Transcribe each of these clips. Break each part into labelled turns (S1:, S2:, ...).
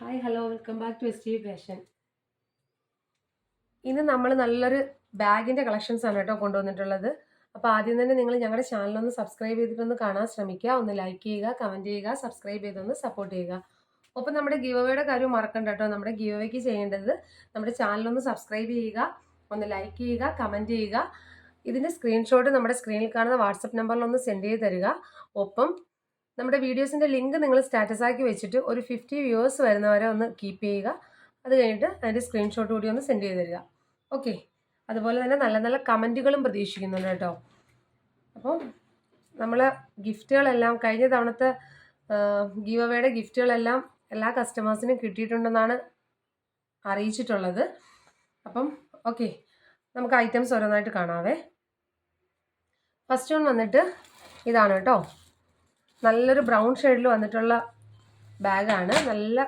S1: Hi hello welcome back to S fashion ഇന്ന് നമ്മൾ നല്ലൊരു ബാഗിന്റെ കളക്ഷൻസ് ആണ് കേട്ടോ കൊണ്ടുവന്നിട്ടുള്ളത്. അപ്പോൾ ആദ്യം തന്നെ നിങ്ങൾ ഞങ്ങളുടെ ചാനലൊന്ന് സബ്സ്ക്രൈബ് ചെയ്തിട്ടൊന്ന് കാണാൻ ശ്രമിക്കുക. ഒന്ന് ലൈക്ക് ചെയ്യുക കമന്റ് ചെയ്യുക സബ്സ്ക്രൈബ് ചെയ്തൊന്ന് സപ്പോർട്ട് ചെയ്യുക. ഒപ്പം നമ്മുടെ ഗിവ് കാര്യം മറക്കണ്ട കേട്ടോ. നമ്മുടെ ഗിവ് ചെയ്യേണ്ടത് നമ്മുടെ ചാനലൊന്ന് സബ്സ്ക്രൈബ് ചെയ്യുക ഒന്ന് ലൈക്ക് ചെയ്യുക കമന്റ് ചെയ്യുക. ഇതിന്റെ സ്ക്രീൻഷോട്ട് നമ്മുടെ സ്ക്രീനിൽ കാണുന്ന വാട്സപ്പ് നമ്പറിൽ ഒന്ന് സെൻഡ് ചെയ്ത് തരിക. ഒപ്പം നമ്മുടെ വീഡിയോസിന്റെ ലിങ്ക് നിങ്ങൾ സ്റ്റാറ്റസ് ആക്കി വെച്ചിട്ട് ഒരു ഫിഫ്റ്റി വ്യൂവേഴ്സ് വരുന്നവരെ ഒന്ന് കീപ്പ് ചെയ്യുക. അത് കഴിഞ്ഞിട്ട് അതിന്റെ സ്ക്രീൻഷോട്ട് കൂടി ഒന്ന് സെൻഡ് ചെയ്ത് തരിക. ഓക്കെ അതുപോലെ തന്നെ നല്ല നല്ല കമന്റുകളും പ്രതീക്ഷിക്കുന്നുണ്ട് കേട്ടോ. അപ്പോൾ നമ്മൾ ഗിഫ്റ്റുകളെല്ലാം കഴിഞ്ഞ തവണത്തെ ഗീവ് അവയുടെ ഗിഫ്റ്റുകളെല്ലാം എല്ലാ കസ്റ്റമേഴ്സിനും കിട്ടിയിട്ടുണ്ടെന്നാണ് അറിയിച്ചിട്ടുള്ളത്. അപ്പം ഓക്കെ നമുക്ക് ഐറ്റംസ് ഓരോന്നായിട്ട് കാണാവേ. ഫസ്റ്റ് വൺ വന്നിട്ട് ഇതാണ് കേട്ടോ. നല്ലൊരു ബ്രൗൺ ഷെയ്ഡിൽ വന്നിട്ടുള്ള ബാഗാണ് നല്ല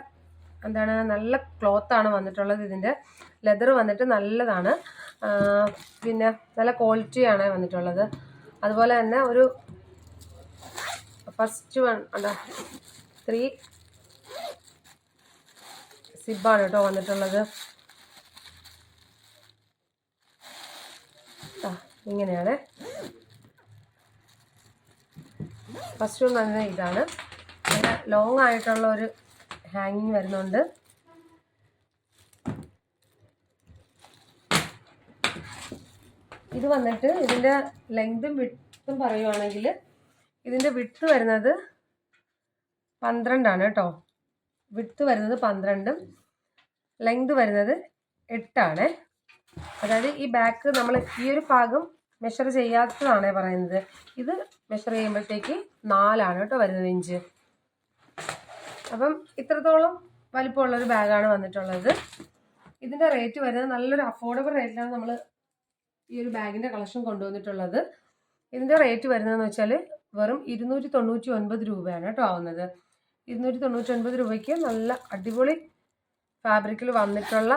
S1: എന്താണ് നല്ല ക്ലോത്താണ് വന്നിട്ടുള്ളത് ഇതിന്റെ ലെതർ വന്നിട്ട് നല്ലതാണ്. പിന്നെ നല്ല ക്വാളിറ്റിയാണ് വന്നിട്ടുള്ളത്. അതുപോലെ തന്നെ ഒരു ഫസ്റ്റ് വൺ എന്താ ത്രീ സിബാണ് കേട്ടോ വന്നിട്ടുള്ളത്. ഇങ്ങനെയാണ്. ഫസ്റ്റ് വൺ തന്നെ ഇതാണ്. അങ്ങനെ ലോങ് ആയിട്ടുള്ള ഒരു ഹാങ്ങിങ് വരുന്നുണ്ട്. ഇത് വന്നിട്ട് ഇതിന്റെ ലെങ്തും വിട്ടും പറയുവാണെങ്കിൽ ഇതിന്റെ വിട്ട് വരുന്നത് പന്ത്രണ്ടാണ് കേട്ടോ. വിട്ട് വരുന്നത് പന്ത്രണ്ടും ലെങ്ത് വരുന്നത് എട്ടാണ്. അതായത് ഈ ബാക്ക് നമ്മൾ ഈ ഒരു ഭാഗം മെഷർ ചെയ്യാത്തതാണേ പറയുന്നത്. ഇത് മെഷർ ചെയ്യുമ്പോഴത്തേക്ക് നാലാണ് കേട്ടോ വരുന്നത് ഇഞ്ച്. അപ്പം ഇത്രത്തോളം വലിപ്പമുള്ളൊരു ബാഗാണ് വന്നിട്ടുള്ളത്. ഇതിന്റെ റേറ്റ് വരുന്നത് നല്ലൊരു അഫോർഡബിൾ റേറ്റിലാണ് നമ്മൾ ഈ ഒരു ബാഗിന്റെ കളക്ഷൻ കൊണ്ടുവന്നിട്ടുള്ളത്. ഇതിന്റെ റേറ്റ് വരുന്നതെന്ന് വെച്ചാൽ വെറും ഇരുന്നൂറ്റി തൊണ്ണൂറ്റി ഒൻപത് രൂപയാണ് കേട്ടോ ആവുന്നത്. ഇരുന്നൂറ്റി തൊണ്ണൂറ്റി ഒൻപത് രൂപയ്ക്ക് നല്ല അടിപൊളി ഫാബ്രിക്കിൽ വന്നിട്ടുള്ള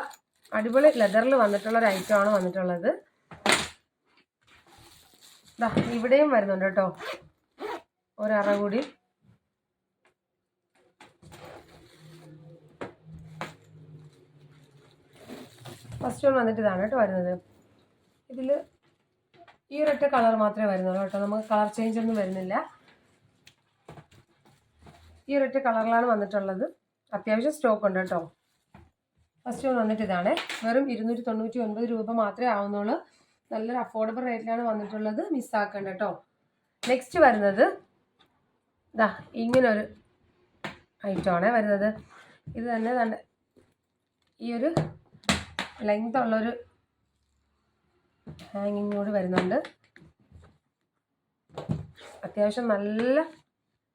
S1: അടിപൊളി ലെതറിൽ വന്നിട്ടുള്ള ഒരു ഐറ്റമാണ് വന്നിട്ടുള്ളത്. ഇവിടെയും വരുന്നുണ്ട് കേട്ടോ. ഒരറ കൂടി. ഫസ്റ്റ് വൺ വന്നിട്ട് ഇതാണ് കേട്ടോ വരുന്നത്. ഇതിൽ ഈ ഒരൊറ്റ കളർ മാത്രമേ വരുന്നുള്ളൂ കേട്ടോ. നമുക്ക് കളർ ചേഞ്ച് ഒന്നും വരുന്നില്ല. ഈ ഒരൊറ്റ കളറിലാണ് വന്നിട്ടുള്ളത്. അത്യാവശ്യം സ്റ്റോക്ക് ഉണ്ട് കേട്ടോ. ഫസ്റ്റ് വൺ വന്നിട്ട് ഇതാണ്. വെറും ഇരുന്നൂറ്റി തൊണ്ണൂറ്റി ഒൻപത് രൂപ മാത്രമേ ആവുന്നുള്ളൂ. നല്ലൊരു അഫോർഡബിൾ റേറ്റിലാണ് വന്നിട്ടുള്ളത്. മിസ്സാക്കണ്ട കേട്ടോ നെക്സ്റ്റ് വരുന്നത്. ഇതാ ഇങ്ങനൊരു ഐറ്റമാണ് വരുന്നത്. ഇത് തന്നെ നല്ല ഈ ഒരു ലെങ്ത് ഉള്ളൊരു ഹാങ്ങിങ് കൂടി വരുന്നുണ്ട്. അത്യാവശ്യം നല്ല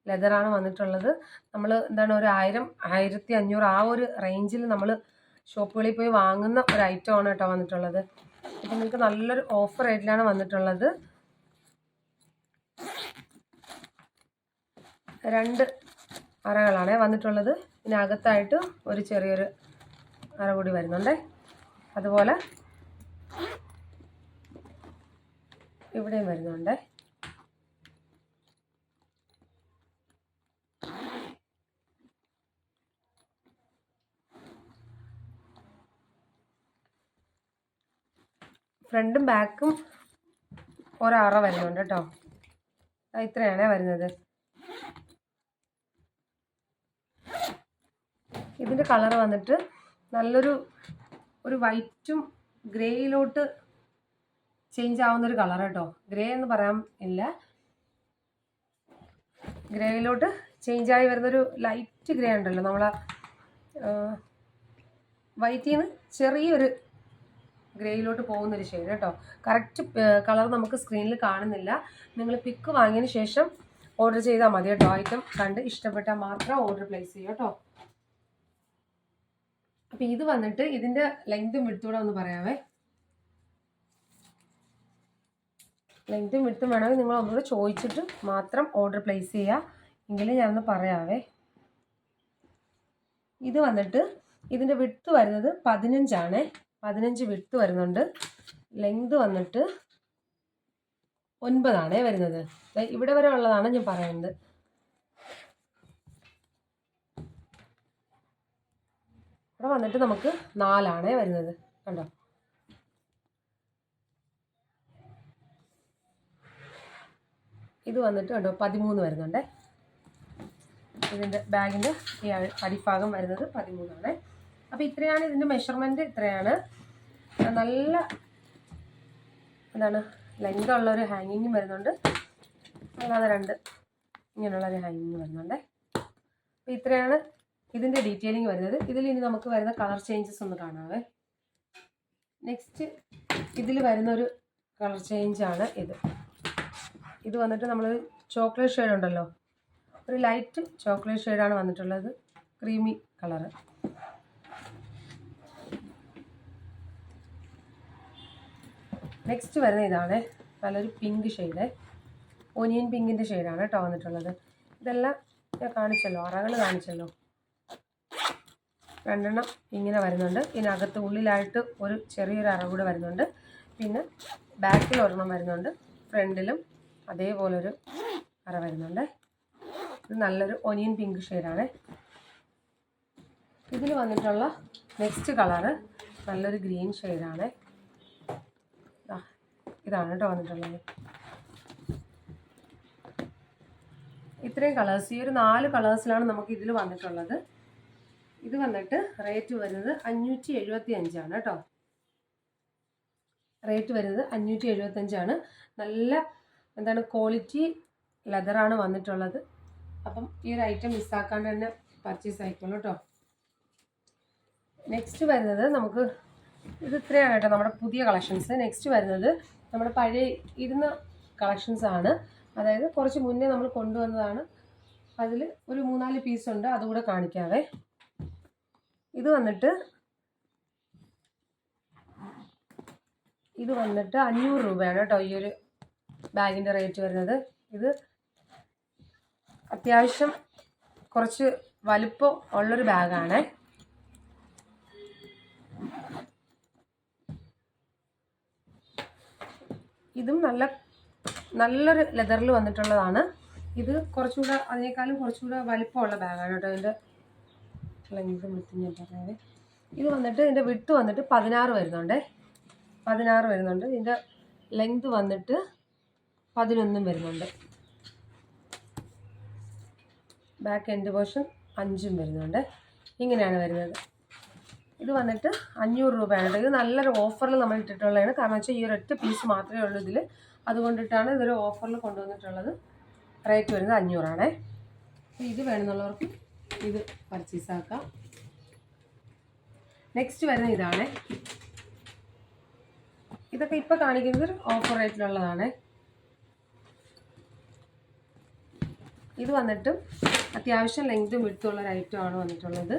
S1: ലെതറാണ് വന്നിട്ടുള്ളത്. നമ്മൾ എന്താണ് ഒരു ആയിരം ആയിരത്തി അഞ്ഞൂറ് ആ ഒരു റേഞ്ചിൽ നമ്മൾ ഷോപ്പുകളിൽ പോയി വാങ്ങുന്ന ഒരു ഐറ്റമാണ് കേട്ടോ വന്നിട്ടുള്ളത്. അപ്പം നിങ്ങൾക്ക് നല്ലൊരു ഓഫർ റേറ്റിലാണ് വന്നിട്ടുള്ളത്. രണ്ട് അറകളാണ് വന്നിട്ടുള്ളത്. ഇതിനകത്തായിട്ട് ഒരു ചെറിയൊരു അറ കൂടി വരുന്നുണ്ടേ. അതുപോലെ ഇവിടെയും വരുന്നുണ്ടേ. ഫ്രണ്ടും ബാക്കും ഒരറ വരുന്നുണ്ട് കേട്ടോ. ഇത്രയാണ് വരുന്നത്. ഇതിന്റെ കളർ വന്നിട്ട് നല്ലൊരു ഒരു വൈറ്റും ഗ്രേയിലോട്ട് ചേഞ്ച് ആവുന്ന ഒരു കളർ കേട്ടോ. ഗ്രേ എന്ന് പറയാൻ ഇല്ല. ഗ്രേയിലോട്ട് ചേഞ്ച് ആയി വരുന്നൊരു ലൈറ്റ് ഗ്രേ ഉണ്ടല്ലോ. നമ്മളെ വൈറ്റിൽ നിന്ന് ചെറിയൊരു ഗ്രേയിലോട്ട് പോകുന്നൊരു ഷെയ്ഡ് കേട്ടോ. കറക്റ്റ് കളർ നമുക്ക് സ്ക്രീനിൽ കാണുന്നില്ല. നിങ്ങൾ പിക്ക് വാങ്ങിയതിന് ശേഷം ഓർഡർ ചെയ്താൽ മതി കേട്ടോ. ഐറ്റം കണ്ട് ഇഷ്ടപ്പെട്ടാൽ മാത്രം ഓർഡർ പ്ലേസ് ചെയ്യും കേട്ടോ. അപ്പം ഇത് വന്നിട്ട് ഇതിന്റെ ലെങ്തും വിടുത്തൂടെ ഒന്ന് പറയാവേ. ലെങ്തും വിടുത്തും വേണമെങ്കിൽ നിങ്ങൾ ഒന്നുകൂടെ ചോദിച്ചിട്ട് മാത്രം ഓർഡർ പ്ലേസ് ചെയ്യുക. എങ്കിലും ഞാനൊന്ന് പറയാവേ. ഇത് വന്നിട്ട് ഇതിന്റെ വിടുത്ത് വരുന്നത് പതിനഞ്ചാണ്. പതിനഞ്ച് വിട്ട് വരുന്നുണ്ട്. ലെങ്ത് വന്നിട്ട് ഒൻപതാണേ വരുന്നത്. ഇവിടെ വരെ ഉള്ളതാണ് ഞാൻ പറയുന്നത്. ഇവിടെ വന്നിട്ട് നമുക്ക് നാലാണേ വരുന്നത്. കണ്ടോ? ഇത് വന്നിട്ട് കണ്ടോ പതിമൂന്ന് വരുന്നുണ്ടേ. ഇതിന്റെ ബാഗിന്റെ ഈ അടിഭാഗം വരുന്നത് പതിമൂന്നാണ്. അപ്പോൾ ഇത്രയാണ് ഇതിന്റെ മെഷർമെന്റ് ഇത്രയാണ്. നല്ല എന്താണ് ലെങ്ത് ഉള്ള ഒരു ഹാങ്ങിങ്ങും വരുന്നുണ്ട്. അല്ലാതെ രണ്ട് ഇങ്ങനെയുള്ളൊരു ഹാങ്ങിങ് വരുന്നുണ്ട്. അപ്പോൾ ഇത്രയാണ് ഇതിന്റെ ഡീറ്റെയിലിംഗ് വരുന്നത്. ഇതിൽ ഇനി നമുക്ക് വരുന്ന കളർ ചേഞ്ചസ് ഒന്ന് കാണാവേ. നെക്സ്റ്റ് ഇതിൽ വരുന്ന ഒരു കളർ ചേഞ്ചാണ് ഇത്. ഇത് വന്നിട്ട് നമ്മൾ ചോക്ലേറ്റ് ഷെയ്ഡ് ഉണ്ടല്ലോ. ഒരു ലൈറ്റ് ചോക്ലേറ്റ് ഷെയ്ഡാണ് വന്നിട്ടുള്ളത്. ക്രീമി കളറ് നെക്സ്റ്റ് വരുന്ന ഇതാണ്. നല്ലൊരു പിങ്ക് ഷെയ്ഡ് ഒനിയൻ പിങ്കിന്റെ ഷെയ്ഡാണ് കേട്ടോ വന്നിട്ടുള്ളത്. ഇതെല്ലാം ഞാൻ കാണിച്ചല്ലോ. അറകൾ കാണിച്ചല്ലോ. രണ്ടെണ്ണം ഇങ്ങനെ വരുന്നുണ്ട്. ഇതിനകത്ത് ഉള്ളിലായിട്ട് ഒരു ചെറിയൊരു അറ കൂടെ വരുന്നുണ്ട്. പിന്നെ ബാക്കിൽ ഒരെണ്ണം വരുന്നുണ്ട്. ഫ്രണ്ടിലും അതേപോലൊരു അറ വരുന്നുണ്ട്. ഇത് നല്ലൊരു ഒനിയൻ പിങ്ക് ഷെയ്ഡാണ് ഇതിൽ വന്നിട്ടുള്ള നെക്സ്റ്റ് കളറ് നല്ലൊരു ഗ്രീൻ ഷെയ്ഡാണ് ഇതാണ് കേട്ടോ വന്നിട്ടുള്ളത്. ഇത്രയും കളേഴ്സ് ഈ ഒരു നാല് കളേഴ്സിലാണ് നമുക്ക് ഇതിൽ വന്നിട്ടുള്ളത്. ഇത് വന്നിട്ട് റേറ്റ് വരുന്നത് അഞ്ഞൂറ്റി എഴുപത്തി അഞ്ചാണ് കേട്ടോ. റേറ്റ് വരുന്നത് അഞ്ഞൂറ്റി എഴുപത്തഞ്ചാണ് നല്ല എന്താണ് ക്വാളിറ്റി ലെതറാണ് വന്നിട്ടുള്ളത്. അപ്പം ഈ ഒരു ഐറ്റം മിസ്സാക്കാണ്ട് തന്നെ പർച്ചേസ് ആയിക്കോളൂ കേട്ടോ. നെക്സ്റ്റ് വരുന്നത് നമുക്ക് ഇത് ഇത്രയാണ് കേട്ടോ നമ്മുടെ പുതിയ കളക്ഷൻസ് നെക്സ്റ്റ് വരുന്നത് നമ്മുടെ പഴയ ഇരുന്ന കളക്ഷൻസ് ആണ്. അതായത് കുറച്ച് മുന്നേ നമ്മൾ കൊണ്ടുവന്നതാണ്. അതിൽ ഒരു മൂന്നാൽ പീസ് ഉണ്ട് അതുകൂടെ കാണിക്കാവേ. ഇത് വന്നിട്ട് ഇത് വന്നിട്ട് അഞ്ഞൂറ് രൂപയാണ് കേട്ടോ ഈ ഒരു ബാഗിന്റെ റേറ്റ് വരുന്നത്. ഇത് അത്യാവശ്യം കുറച്ച് വലുപ്പം ഉള്ളൊരു ബാഗാണ്. ഇതും നല്ല നല്ലൊരു ലെതറിൽ വന്നിട്ടുള്ളതാണ്. ഇത് കുറച്ചുകൂടെ അതിനേക്കാളും കുറച്ചുകൂടെ വലിപ്പമുള്ള ബാഗാണ് കേട്ടോ. ഇതിന്റെ ലെങ്ത് വിട്ട് ഇത് വന്നിട്ട് ഇതിന്റെ വിട്ട് വന്നിട്ട് പതിനാറ് വരുന്നുണ്ടേ. പതിനാറ് വരുന്നുണ്ട്. ഇതിന്റെ ലെങ്ത് വന്നിട്ട് പതിനൊന്നും വരുന്നുണ്ട്. ബാക്ക് എൻഡ് പോർഷൻ അഞ്ചും വരുന്നുണ്ട്. ഇങ്ങനെയാണ് വരുന്നത്. ഇത് വന്നിട്ട് അഞ്ഞൂറ് രൂപയാണ്. ഇത് നല്ലൊരു ഓഫറിൽ നമ്മൾ ഇട്ടിട്ടുള്ളതാണ്. കാരണം വെച്ചാൽ ഈ ഒരൊറ്റ പീസ് മാത്രമേ ഉള്ളൂ ഇതിൽ അതുകൊണ്ടിട്ടാണ് ഇതൊരു ഓഫറിൽ കൊണ്ടുവന്നിട്ടുള്ളത്. റേറ്റ് വരുന്നത് അഞ്ഞൂറാണേ. ഇത് വേണമെന്നുള്ളവർക്ക് ഇത് പർച്ചേസ് ആക്കാം. നെക്സ്റ്റ് വരുന്ന ഇതാണ്. ഇതൊക്കെ ഇപ്പോൾ കാണിക്കുന്നത് ഓഫർ റേറ്റിലുള്ളതാണ് ഇത് വന്നിട്ടും അത്യാവശ്യം ലെങ്തും വിടുത്തുള്ളൊരു ഐറ്റമാണ് വന്നിട്ടുള്ളത്.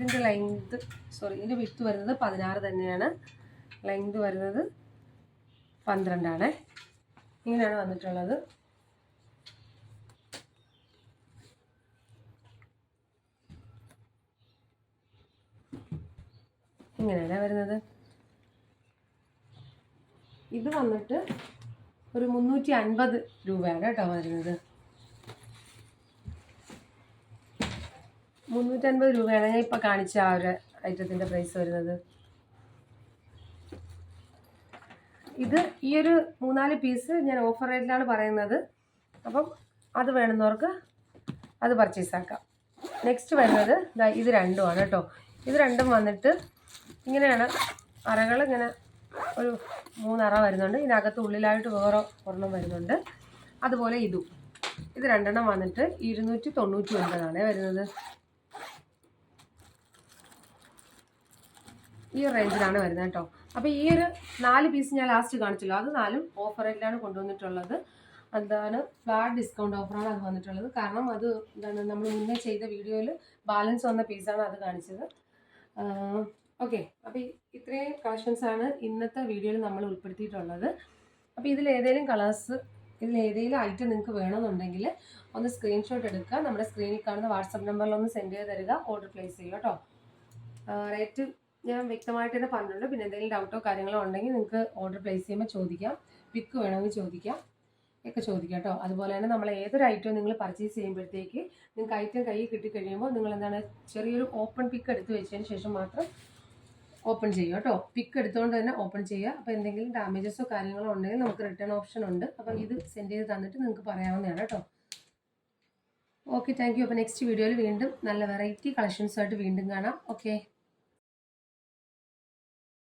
S1: ഇതിന്റെ ലെങ്ത് സോറി ഇതിന്റെ വിത്ത് വരുന്നത് പതിനാറ് തന്നെയാണ്. ലെങ്ത് വരുന്നത് പന്ത്രണ്ടാണ്. ഇങ്ങനെയാണ് വന്നിട്ടുള്ളത്. ഇങ്ങനെയാണ് വരുന്നത്? ഇത് വന്നിട്ട് ഒരു മുന്നൂറ്റി അൻപത് രൂപയാണ് കേട്ടോ വരുന്നത്. മുന്നൂറ്റൻപത് രൂപയാണ് ഞാൻ ഇപ്പോൾ കാണിച്ച ആ ഒരു ഐറ്റത്തിന്റെ പ്രൈസ് വരുന്നത്. ഇത് ഈ ഒരു മൂന്നാൽ പീസ് ഞാൻ ഓഫർ റേറ്റിലാണ് പറയുന്നത്. അപ്പം അത് വേണമെന്നവർക്ക് അത് പർച്ചേസ് ആക്കാം. നെക്സ്റ്റ് വരുന്നത് ഇത് രണ്ടുമാണ് കേട്ടോ. ഇത് രണ്ടും വന്നിട്ട് ഇങ്ങനെയാണ് അറകൾ ഇങ്ങനെ ഒരു മൂന്നറ വരുന്നുണ്ട്. ഇതിനകത്ത് ഉള്ളിലായിട്ട് വേറെ ഒരെണ്ണം വരുന്നുണ്ട്. അതുപോലെ ഇതും. ഇത് രണ്ടെണ്ണം വന്നിട്ട് ഇരുന്നൂറ്റി തൊണ്ണൂറ്റി ഒൻപതാണ് വരുന്നത്. ഈ റേഞ്ചിലാണ് വരുന്നത് കേട്ടോ. അപ്പോൾ ഈ ഒരു നാല് പീസ് ഞാൻ ലാസ്റ്റ് കാണിച്ചല്ലോ. അത് നാലും ഓഫർ റേറ്റിലാണ് കൊണ്ടുവന്നിട്ടുള്ളത്. അതാണ് ഫ്ലാറ്റ് ഡിസ്കൗണ്ട് ഓഫറാണ് അത് വന്നിട്ടുള്ളത്. കാരണം അത് എന്താണ് നമ്മൾ മുന്നേ ചെയ്ത വീഡിയോയിൽ ബാലൻസ് വന്ന പീസാണ് അത് കാണിച്ചത്. ഓക്കെ അപ്പോൾ ഇത്രയും കളക്ഷൻസ് ആണ് ഇന്നത്തെ വീഡിയോയിൽ നമ്മൾ ഉൾപ്പെടുത്തിയിട്ടുള്ളത്. അപ്പോൾ ഇതിൽ ഏതെങ്കിലും കളേഴ്സ് ഇതിൽ ഏതെങ്കിലും ഐറ്റം നിങ്ങൾക്ക് വേണമെന്നുണ്ടെങ്കിൽ ഒന്ന് സ്ക്രീൻഷോട്ട് എടുക്കുക. നമ്മുടെ സ്ക്രീനിൽ കാണുന്ന വാട്സപ്പ് നമ്പറിൽ ഒന്ന് സെൻഡ് ചെയ്ത് തരിക. ഓർഡർ പ്ലേസ് ചെയ്യുക കേട്ടോ. റേറ്റ് ഞാൻ വ്യക്തമായിട്ട് തന്നെ പറഞ്ഞിട്ടുണ്ട്. പിന്നെ എന്തെങ്കിലും ഡൗട്ടോ കാര്യങ്ങളോ ഉണ്ടെങ്കിൽ നിങ്ങൾക്ക് ഓർഡർ പ്ലേസ് ചെയ്യുമ്പോൾ ചോദിക്കാം. പിക്ക് വേണമെങ്കിൽ ചോദിക്കാം. ഒക്കെ ചോദിക്കാം കേട്ടോ. അതുപോലെ തന്നെ നമ്മൾ ഏതൊരു ഐറ്റവും നിങ്ങൾ പർച്ചേസ് ചെയ്യുമ്പോഴത്തേക്ക് നിങ്ങൾക്ക് ഐറ്റം കയ്യിൽ കിട്ടിക്കഴിയുമ്പോൾ നിങ്ങൾ എന്താണ് ചെറിയൊരു ഓപ്പൺ പിക്ക് എടുത്ത് വെച്ചതിന് ശേഷം മാത്രം ഓപ്പൺ ചെയ്യുക കേട്ടോ. പിക്ക് എടുത്തുകൊണ്ട് തന്നെ ഓപ്പൺ ചെയ്യുക. അപ്പോൾ എന്തെങ്കിലും ഡാമേജസോ കാര്യങ്ങളോ ഉണ്ടെങ്കിൽ നമുക്ക് റിട്ടേൺ ഓപ്ഷൻ ഉണ്ട്. അപ്പോൾ ഇത് സെൻഡ് ചെയ്ത് തന്നിട്ട് നിങ്ങൾക്ക് പറയാവുന്നതാണ് കേട്ടോ. ഓക്കെ താങ്ക് യു അപ്പോൾ നെക്സ്റ്റ് വീഡിയോയിൽ വീണ്ടും നല്ല വെറൈറ്റി കളക്ഷൻസായിട്ട് വീണ്ടും കാണാം. ഓക്കെ